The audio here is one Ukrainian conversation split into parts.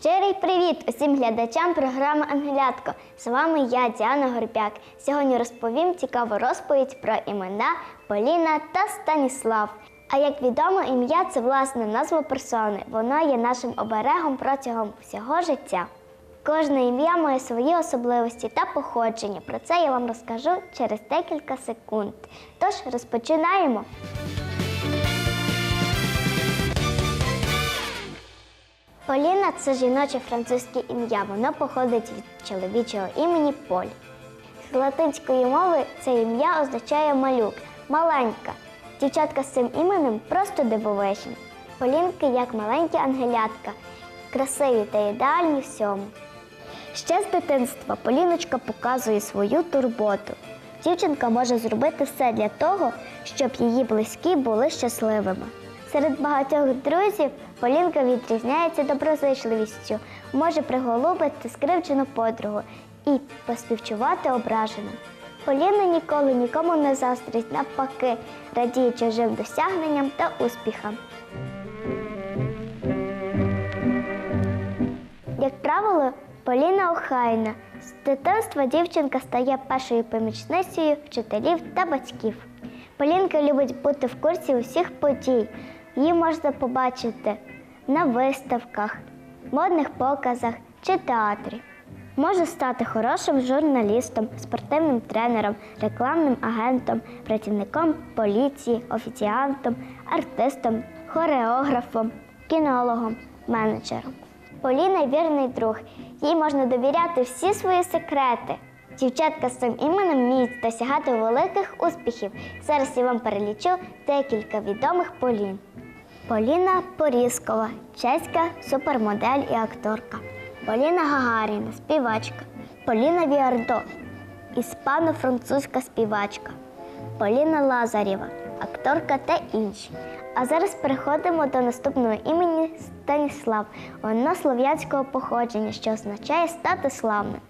Щирий привіт усім глядачам програми Ангелятко. З вами я, Діана Горбяк. Сьогодні розповім цікаву розповідь про імена Поліна та Станіслав. А як відомо, ім'я це власне назва персони. Воно є нашим оберегом протягом всього життя. Кожне ім'я має свої особливості та походження. Про це я вам розкажу через декілька секунд. Тож розпочинаємо. Поліна це жіноче французьке ім'я. Воно походить від чоловічого імені Поль. З латинської мови це ім'я означає малюк, маленька. Дівчатка з цим іменем просто дивовижні. Полінки як маленькі ангелятка, красиві та ідеальні всьому. Ще з дитинства Поліночка показує свою турботу. Дівчинка може зробити все для того, щоб її близькі були щасливими. Серед багатьох друзів Полінка відрізняється доброзичливістю, може приголубити скривджену подругу і поспівчувати ображеним. Поліна ніколи нікому не заздрить, навпаки, радіє чужим досягненням та успіхам. Як правило, Поліна охайна. З дитинства дівчинка стає першою помічницею вчителів та батьків. Полінка любить бути в курсі усіх подій. Її можна побачити на виставках, модних показах чи театрі. Може стати хорошим журналістом, спортивним тренером, рекламним агентом, працівником поліції, офіціантом, артистом, хореографом, кінологом, менеджером. Поліна вірний друг. Їй можна довіряти всі свої секрети. Дівчатка з цим іменем вміють досягати великих успіхів. Зараз я вам перелічу декілька відомих Полін. Поліна Порізкова, чеська супермодель і акторка. Поліна Гагаріна, співачка. Поліна Віардо, іспано-французька співачка. Поліна Лазарєва, акторка та інші. А зараз переходимо до наступного імені Станіслав. Воно слов'янського походження, що означає стати славним.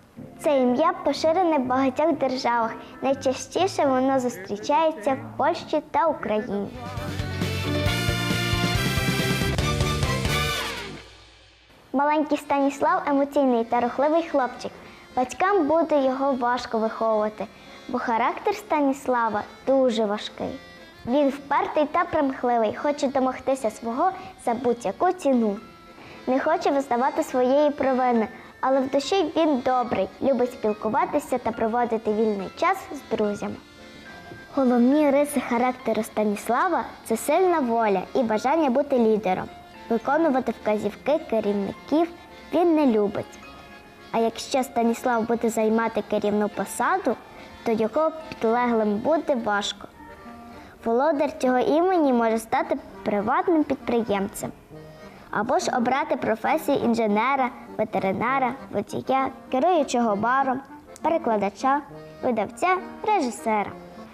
Це ім'я поширене в багатьох державах. Найчастіше воно зустрічається в Польщі та Україні. Маленький Станіслав емоційний та рухливий хлопчик. Батькам буде його важко виховувати, бо характер Станіслава дуже важкий. Він впертий та примхливий, хоче домогтися свого за будь-яку ціну. Не хоче визнавати своєї провини, але в душі він добрий, любить спілкуватися та проводити вільний час з друзями. Головні риси характеру Станіслава це сильна воля і бажання бути лідером. Виконувати вказівки керівників він не любить. А якщо Станіслав буде займати керівну посаду, то його підлеглим буде важко. Володар цього імені може стати приватним підприємцем або ж обрати професію інженера, ветеринара, водія, керуючого баром, перекладача, видавця, режисера.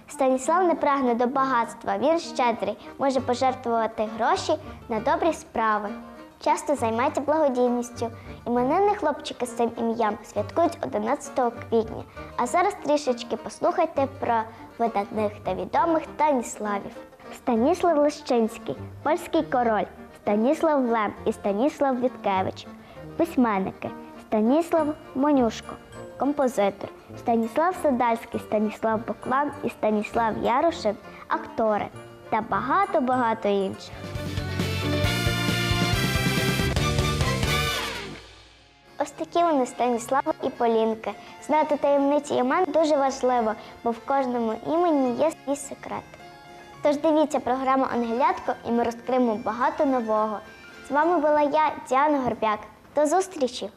Станіслав не прагне до багатства, він щедрий, може пожертвувати гроші на добрі справи. Часто займається благодійністю. Іменинні хлопчики з цим ім'ям святкують 11 квітня. А зараз трішечки послухайте про видатних та відомих Станіславів. Станіслав Лещинський, польський король, Станіслав Лем і Станіслав Віткевич, письменники, Станіслав Монюшко, композитор, Станіслав Садальський, Станіслав Баклан і Станіслав Ярошев, актори та багато-багато інших. Ось такі вони Станіслава і Полінки. Знати таємниці імен дуже важливо, бо в кожному імені є свій секрет. Тож дивіться програму Ангелятко і ми розкриємо багато нового. З вами була я, Діана Горбяк. До зустрічі!